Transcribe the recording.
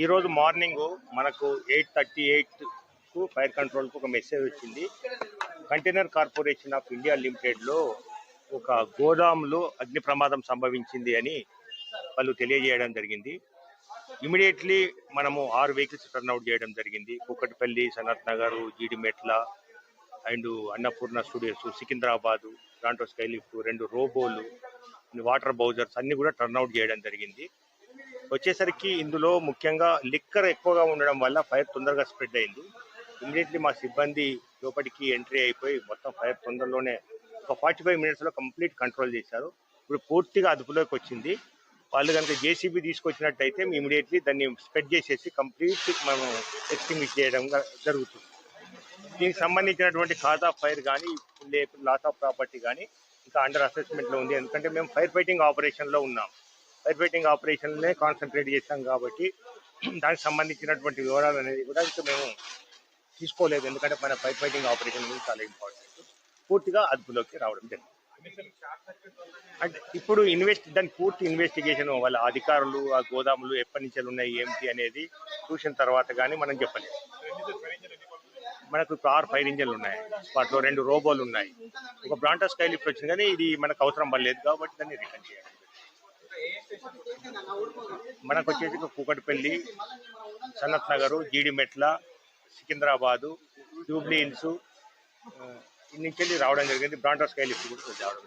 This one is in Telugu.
ఈరోజు మార్నింగ్ మనకు ఎయిట్ థర్టీ ఎయిట్కు ఫైర్ కంట్రోల్కు ఒక మెసేజ్ వచ్చింది. కంటైనర్ కార్పొరేషన్ ఆఫ్ ఇండియా లిమిటెడ్లో ఒక గోదాంలో అగ్ని ప్రమాదం సంభవించింది అని వాళ్ళు తెలియజేయడం జరిగింది. ఇమీడియట్లీ మనము ఆరు వెహికల్స్ టర్న్అవుట్ చేయడం జరిగింది. కుక్కటిపల్లి సనత్ నగర్ జీడిమెట్ల అండ్ అన్నపూర్ణ స్టూడియోస్ సికింద్రాబాదు దాంట్లో స్కై లిఫ్ట్ రెండు రోబోలు వాటర్ బౌజర్స్ అన్నీ కూడా టర్న్అవుట్ చేయడం జరిగింది. వచ్చేసరికి ఇందులో ముఖ్యంగా లిక్కర్ ఎక్కువగా ఉండడం వల్ల ఫైర్ తొందరగా స్ప్రెడ్ అయింది. ఇమీడియట్లీ మా సిబ్బంది లోపలికి ఎంట్రీ అయిపోయి మొత్తం ఫైర్ తొందరలోనే ఒక ఫార్టీ ఫైవ్ మినిట్స్లో కంప్లీట్ కంట్రోల్ చేశారు. ఇప్పుడు పూర్తిగా అదుపులోకి వచ్చింది. వాళ్ళు కనుక జేసీబీ తీసుకొచ్చినట్టయితే మేము ఇమీడియట్లీ దాన్ని స్ప్రెడ్ చేసేసి కంప్లీట్ మనం ఎక్స్టింగ్విష్ చేయడం జరుగుతుంది. దీనికి సంబంధించినటువంటి ఖాతా ఫైర్ కానీ లేకపోతే లాస్ ఆఫ్ ప్రాపర్టీ కానీ ఇంకా అండర్ అసెస్మెంట్లో ఉంది. ఎందుకంటే మేము ఫైర్ ఫైటింగ్ ఆపరేషన్లో ఉన్నాం. ఫైర్ ఆపరేషన్లనే కాన్సన్ట్రేట్ చేస్తాం కాబట్టి దానికి సంబంధించినటువంటి వివరాలు అనేది కూడా ఇంకా మేము తీసుకోలేదు. ఎందుకంటే మన పైప్ ఫైటింగ్ ఆపరేషన్ గురించి చాలా ఇంపార్టెంట్ పూర్తిగా అదుపులోకి రావడం జరిగింది. అంటే ఇప్పుడు ఇన్వెస్ట్ దాని పూర్తి ఇన్వెస్టిగేషన్ వాళ్ళ అధికారులు ఆ గోదాములు ఎప్పటి నుంచి ఉన్నాయి ఏంటి అనేది చూసిన తర్వాత కానీ మనం చెప్పలేము. మనకు కార్ ఫైర్ ఇంజన్లు ఉన్నాయి. వాటిలో రెండు రోబోలు ఉన్నాయి. ఒక బ్రాంటా స్కై లిఫ్ట్ వచ్చింది కానీ ఇది మనకు అవసరం పడలేదు కాబట్టి దాన్ని రిటర్న్ చేయాలి. మనకు వచ్చేసి కూకట్పల్లి సనత్ నగరు జీడిమెట్ల సికింద్రాబాదు జూబ్లీ హిల్స్ ఆ, నుంచి రావడం జరిగింది. బ్రాంటా స్కై లిఫ్ట్ కూడా రావడం